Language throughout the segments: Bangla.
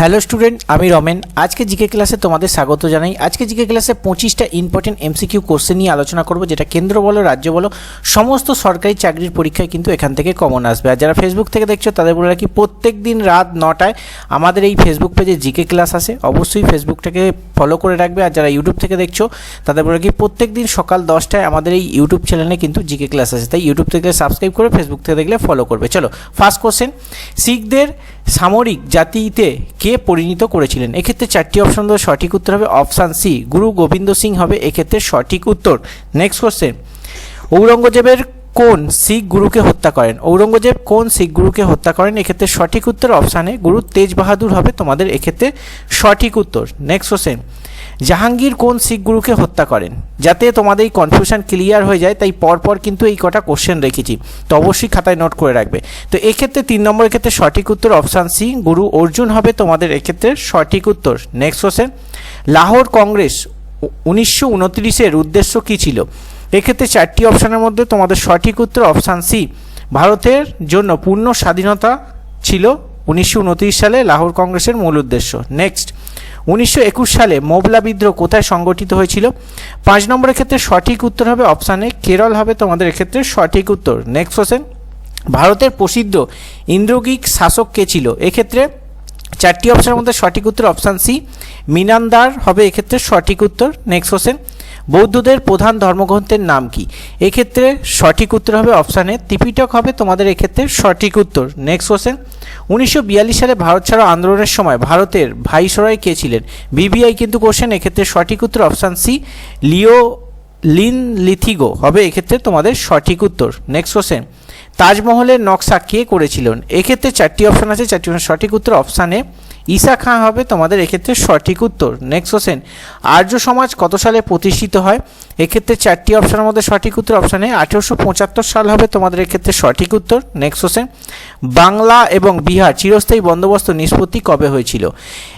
হ্যালো স্টুডেন্ট আমি রমেন। আজকে জিকে ক্লাসে তোমাদের স্বাগত জানাই। আজকে জিকে ক্লাসে পঁচিশটা ইম্পর্টেন্ট এমসিকিউ কোশ্চেন নিয়ে আলোচনা করব, যেটা কেন্দ্র বলো, রাজ্য বলো, সমস্ত সরকারি চাকরির পরীক্ষায় কিন্তু এখান থেকে কমন আসবে। আর যারা ফেসবুক থেকে দেখছ, তাদের বলে রাখি প্রত্যেক দিন রাত নটায় আমাদের এই ফেসবুক পেজে জিকে ক্লাস আসে। অবশ্যই ফেসবুকটাকে ফলো করে রাখবে। আর যারা ইউটিউব থেকে দেখছ, তাদের বলে রাখি প্রত্যেক দিন সকাল দশটায় আমাদের এই ইউটিউব চ্যানেলে কিন্তু জিকে ক্লাস আসে। তাই ইউটিউব থেকে সাবস্ক্রাইব করে ফেসবুক থেকে দেখলে ফলো করবে। চলো ফার্স্ট কোশ্চেন শিখদের সামরিক জাতিতে কে পরিণত করেছিলেন? এক্ষেত্রে চারটি অপশন দেওয়া সঠিক উত্তর হবে অপশান সি গুরু গোবিন্দ সিং হবে, এক্ষেত্রে সঠিক উত্তর। নেক্সট কোশ্চেন ঔরঙ্গজেবের কোন শিখ গুরুকে হত্যা করেন? ঔরঙ্গজেব কোন শিখ গুরুকে হত্যা করেন? এক্ষেত্রে সঠিক উত্তর অপশানে গুরু তেজ বাহাদুর হবে তোমাদের, এক্ষেত্রে সঠিক উত্তর। নেক্সট কোশ্চেন জাহাঙ্গীর কোন শিখ গুরুকে হত্যা করেন? যাতে তোমাদের এই কনফিউশন ক্লিয়ার হয়ে যায়, তাই পরপর কিন্তু এই কটা কোশ্চেন রেখেছি। তো অবশ্যই খাতায় নোট করে রাখবে। তো এক্ষেত্রে তিন নম্বরের ক্ষেত্রে সঠিক উত্তর অপশান সি গুরু অর্জুন হবে তোমাদের এক্ষেত্রে সঠিক উত্তর। নেক্সট কোশ্চেন লাহোর কংগ্রেস উনিশশো উনত্রিশের উদ্দেশ্য কী ছিল? এক্ষেত্রে চারটি অপশানের মধ্যে তোমাদের সঠিক উত্তর অপশান সি ভারতের জন্য পূর্ণ স্বাধীনতা ছিল উনিশশো উনত্রিশ সালে লাহোর কংগ্রেসের মূল উদ্দেশ্য। নেক্সট উনিশশো একুশ সালে মোবলা বিদ্রোহ কোথায় সংগঠিত হয়েছিল? পাঁচ নম্বরের ক্ষেত্রে সঠিক উত্তর হবে অপশানে কেরল হবে তোমাদের এক্ষেত্রে সঠিক উত্তর। নেক্সট কোশ্চেন ভারতের প্রসিদ্ধ ইন্দ্রগিক শাসক কে ছিল? এক্ষেত্রে চারটি অপশানের মধ্যে সঠিক উত্তর অপশান সি, মিনান্দার হবে এক্ষেত্রে সঠিক উত্তর। নেক্সট কোশ্চেন বৌদ্ধদের প্রধান ধর্মগ্রন্থের নাম কি? এক্ষেত্রে সঠিক উত্তর হবে অপশানে ত্রিপিটক হবে তোমাদের এক্ষেত্রে সঠিক উত্তর। নেক্সট কোশ্চেন উনিশশো বিয়াল্লিশ সালে ভারত ছাড়ো আন্দোলনের সময় ভারতের ভাইসরয় কে ছিলেন? বিবিআই কিন্তু কোশ্চেন এক্ষেত্রে সঠিক উত্তর অপশান সি, লিও লিন লিথিগো হবে এক্ষেত্রে তোমাদের সঠিক উত্তর। নেক্সট কোশ্চেন তাজমহলের নকশা কে করেছিলেন? এক্ষেত্রে চারটি অপশান আছে, চারটি সঠিক উত্তর অপশানে ঈশা খাঁ হবে তোমাদের এক্ষেত্রে সঠিক উত্তর। নেক্সট কোশ্চেন আর্য সমাজ কত সালে প্রতিষ্ঠিত হয়? এক্ষেত্রে চারটি অপশানের মধ্যে সঠিক উত্তর অপশানে আঠেরোশো পঁচাত্তর সাল হবে তোমাদের এক্ষেত্রে সঠিক উত্তর। নেক্সট কোশ্চেন বাংলা এবং বিহার চিরস্থায়ী বন্দোবস্ত নিষ্পত্তি কবে হয়েছিল?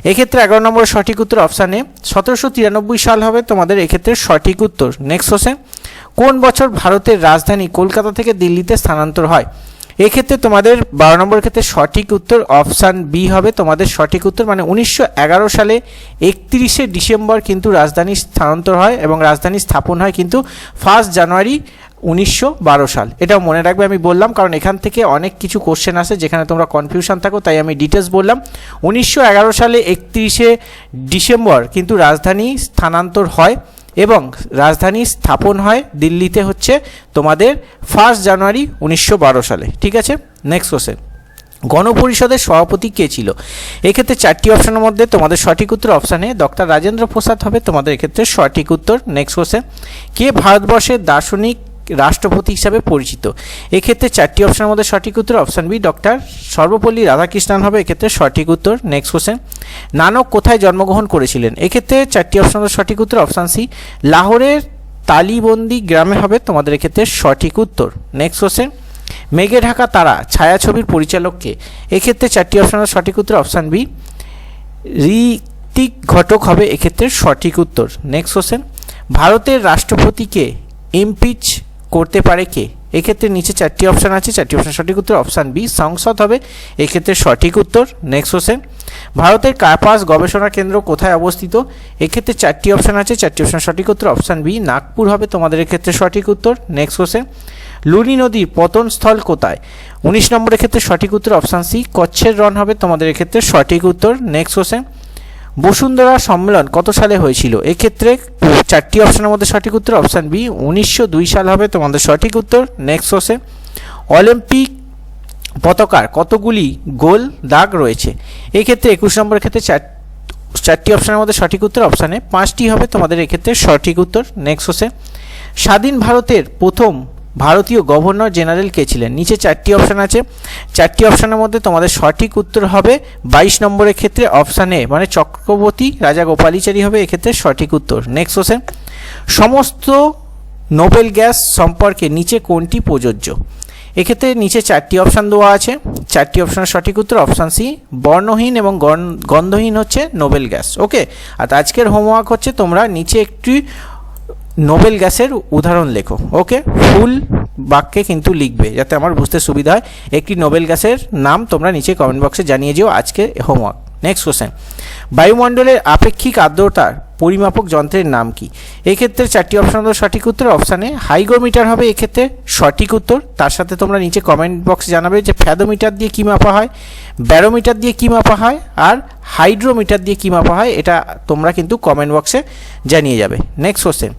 এক্ষেত্রে এগারো নম্বরের সঠিক উত্তর অপশানে সতেরোশো তিরানব্বই সাল হবে তোমাদের এক্ষেত্রে সঠিক উত্তর। নেক্সট কোশ্চেন কোন বছর ভারতের রাজধানী কলকাতা থেকে দিল্লিতে স্থানান্তর হয়? এক্ষেত্রে তোমাদের বারো নম্বর ক্ষেত্রে সঠিক উত্তর অপশান বি হবে। তোমাদের সঠিক উত্তর মানে উনিশশো এগারো সালে একত্রিশে ডিসেম্বর কিন্তু রাজধানী স্থানান্তর হয় এবং রাজধানী স্থাপন হয় কিন্তু ফার্স্ট জানুয়ারি উনিশশো বারো সাল। এটাও মনে রাখবে আমি বললাম, কারণ এখান থেকে অনেক কিছু কোশ্চেন আসে যেখানে তোমরা কনফিউশন থাকো, তাই আমি ডিটেলস বললাম। উনিশশো এগারো সালে একত্রিশে ডিসেম্বর কিন্তু রাজধানী স্থানান্তর হয়। এবং রাজধানী স্থাপন হয় দিল্লিতে হচ্ছে তোমাদের ফার্স্ট জানুয়ারি উনিশশো বারো সালে, ঠিক আছে? নেক্সট কোশ্চেন গণপরিষদের সভাপতি কে ছিল? এক্ষেত্রে চারটি অপশনের মধ্যে তোমাদের সঠিক উত্তর অপশানে ডক্টর রাজেন্দ্র প্রসাদ হবে, তোমাদের এক্ষেত্রে সঠিক উত্তর। নেক্সট কোশ্চেন কে ভারতবর্ষের দার্শনিক রাষ্ট্রপতি হিসাবে পরিচিত। এক্ষেত্রে চারটি অপশনের মধ্যে সঠিক উত্তর option B doctor Sarvepalli Radhakrishnan হবে। এক্ষেত্রে সঠিক উত্তর নেক্সট কোশ্চেন নানক কোথায় জন্মগ্রহণ করেছিলেন? এক্ষেত্রে চারটি অপশনের মধ্যে সঠিক উত্তর অপশান সি লাহোরের তালিবন্দি গ্রামে হবে। তোমাদের এক্ষেত্রে সঠিক উত্তর নেক্সট কোশ্চেন মেঘে ঢাকা তারা, ছায়াছবির পরিচালককে এক্ষেত্রে চারটি অপশনের সঠিক উত্তর অপশান বি ঋতিক ঘটক হবে। এক্ষেত্রে সঠিক উত্তর নেক্সট কোশ্চেন ভারতের রাষ্ট্রপতিকে ইমপিচ করতে পারে কে? এক্ষেত্রে নিচে চারটি অপশান আছে। চারটি অপশান সঠিক উত্তর অপশান বি সংসদ হবে। এক্ষেত্রে সঠিক উত্তর নেক্সট কোশ্চেন ভারতের কার্পাস গবেষণা কেন্দ্র কোথায় অবস্থিত? এক্ষেত্রে চারটি অপশান আছে। চারটি অপশান সঠিক উত্তর অপশান বি নাগপুর হবে তোমাদের এক্ষেত্রে সঠিক উত্তর। নেক্সট কোশ্চেন লুনি নদীর পতনস্থল কোথায়? উনিশ নম্বরের ক্ষেত্রে সঠিক উত্তর অপশান সি কচ্ছের রন হবে তোমাদের এক্ষেত্রে সঠিক উত্তর। নেক্সট কোশ্চেন বসুন্ধরা সম্মেলন কত সালে হয়েছিল? এক্ষেত্রে চারটি অপশনের মধ্যে সঠিক উত্তর, অপশান বি, উনিশশো দুই সাল হবে তোমাদের সঠিক উত্তর। নেক্সট হচ্ছে অলিম্পিক পতাকার কতগুলি গোল দাগ রয়েছে? এক্ষেত্রে একুশ নম্বরের ক্ষেত্রে চার, চারটি অপশানের মধ্যে সঠিক উত্তর, অপশানে পাঁচটি হবে তোমাদের এক্ষেত্রে সঠিক উত্তর। নেক্সট হচ্ছে স্বাধীন ভারতের প্রথম ভারতীয় গভর্নর জেনারেল কে ছিলেন? নিচে চারটি অপশান আছে। চারটি অপশানের মধ্যে তোমাদের সঠিক উত্তর হবে বাইশ নম্বরের ক্ষেত্রে অপশান এ মানে চক্রবর্তী রাজা গোপালিচারী হবে, এক্ষেত্রে সঠিক উত্তর। নেক্সট কোশ্চেন সমস্ত নোবেল গ্যাস সম্পর্কে নিচে কোনটি প্রযোজ্য? এক্ষেত্রে নিচে চারটি অপশান দেওয়া আছে। চারটি অপশানের সঠিক উত্তর অপশান সি, বর্ণহীন এবং গন্ধহীন হচ্ছে নোবেল গ্যাস। ওকে আর আজকের হোমওয়ার্ক হচ্ছে তোমরা নিচে একটি নোবেল গ্যাসের উদাহরণ লেখো, ওকে? ফুল বাক্যে কিন্তু লিখবে, যাতে আমার বুঝতে সুবিধা হয়। একটি নোবেল গ্যাসের নাম তোমরা নিচে কমেন্ট বক্সে জানিয়ে যেও আজকে হোমওয়ার্ক নেক্সট কোশ্চেন বায়ুমণ্ডলের আপেক্ষিক আর্দ্রতার পরিমাপক যন্ত্রের নাম কি? এক্ষেত্রে চারটি অপশন হলো সঠিক উত্তর অপশানে হাইগ্রোমিটার হবে, এক্ষেত্রে সঠিক উত্তর। তার সাথে তোমরা নিচে কমেন্ট বক্সে জানাবে যে ফ্যাদোমিটার দিয়ে কী মাপা হয়, ব্যারোমিটার দিয়ে কী মাপা হয়, আর হাইড্রোমিটার দিয়ে কী মাপা হয়, এটা তোমরা কিন্তু কমেন্ট বক্সে জানিয়ে যাবে। নেক্সট কোশ্চেন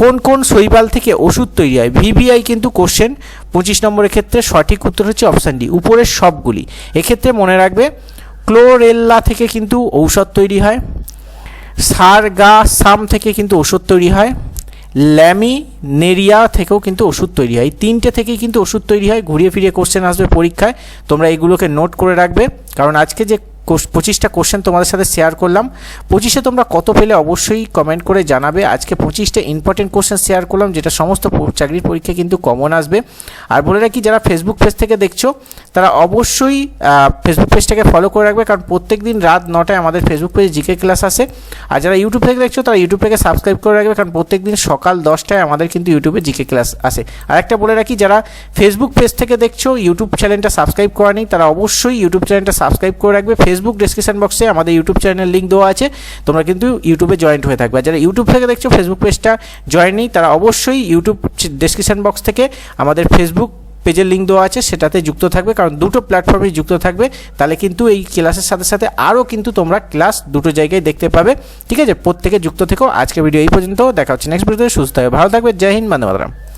কোন কোন শৈবাল থেকে ওষুধ তৈরি হয়? ভিভিআই কিন্তু কোশ্চেন পঁচিশ নম্বরের ক্ষেত্রে সঠিক উত্তর হচ্ছে অপশান ডি উপরের সবগুলি। এক্ষেত্রে মনে রাখবে ক্লোরেল্লা থেকে কিন্তু ঔষধ তৈরি হয় সার গা সারগাসাম থেকে কিন্তু ওষুধ তৈরি হয় ল্যামিনেরিয়া থেকেও কিন্তু ওষুধ তৈরি হয়। তিনটে থেকেই কিন্তু ওষুধ তৈরি হয়। ঘুরিয়ে ফিরিয়ে কোশ্চেন আসবে পরীক্ষায়। তোমরা এগুলোকে নোট করে রাখবে। কারণ আজকে যে পঁচিশটা কোশ্চেন তোমাদের সাথে শেয়ার করলাম। পঁচিশে তোমরা কত পেলে অবশ্যই কমেন্ট করে জানাবে। আজকে পঁচিশটা ইম্পর্টেন্ট কোশ্চেন শেয়ার করলাম, যেটা সমস্ত চাকরির পরীক্ষায় কিন্তু কমন আসবে। আর বলে রাখি, যারা ফেসবুক পেজ থেকে দেখছ তারা অবশ্যই ফেসবুক পেজটাকে ফলো করে রাখবে, কারণ প্রত্যেক দিন রাত নটায় আমাদের ফেসবুক পেজে জিকে ক্লাস আসে আর যারা ইউটিউব থেকে দেখছ, তারা ইউটিউব থেকে সাবস্ক্রাইব করে রাখবে, কারণ প্রত্যেক দিন সকাল দশটায় আমাদের কিন্তু ইউটিউবে জিকে ক্লাস আসে আর একটা বলে রাখি, যারা ফেসবুক পেজ থেকে দেখছ ইউটিউব চ্যানেলটা সাবস্ক্রাইব করা নেই, তারা অবশ্যই ইউটিউব চ্যানেলটা সাবস্ক্রাইব করে রাখবে। ফেসবুক ডিসক্রিপশন বক্সে আমাদের ইউটিউব চ্যানেল লিঙ্ক দেওয়া আছে, তোমরা কিন্তু ইউটিউবে জয়েন্ট হয়ে থাকবে। আর যারা ইউটিউব থেকে দেখছ ফেসবুক পেজটা জয়েন নেই, তারা অবশ্যই ইউটিউব ডিসক্রিপশন বক্স থেকে আমাদের ফেসবুক পেজের লিঙ্ক দেওয়া আছে, সেটাতে যুক্ত থাকবে। কারণ দুটো প্ল্যাটফর্মে যুক্ত থাকবে, তাহলে কিন্তু এই ক্লাসের সাথে সাথে আরও কিন্তু তোমরা ক্লাস দুটো জায়গায় দেখতে পাবে। ঠিক আছে? প্রত্যেকে যুক্ত থেকো। আজকে ভিডিও এই পর্যন্ত। দেখা হচ্ছে নেক্সট ভিডিওতে সুস্থ হবে ভালো থাকবে। জয় হিন্দ মাতরম।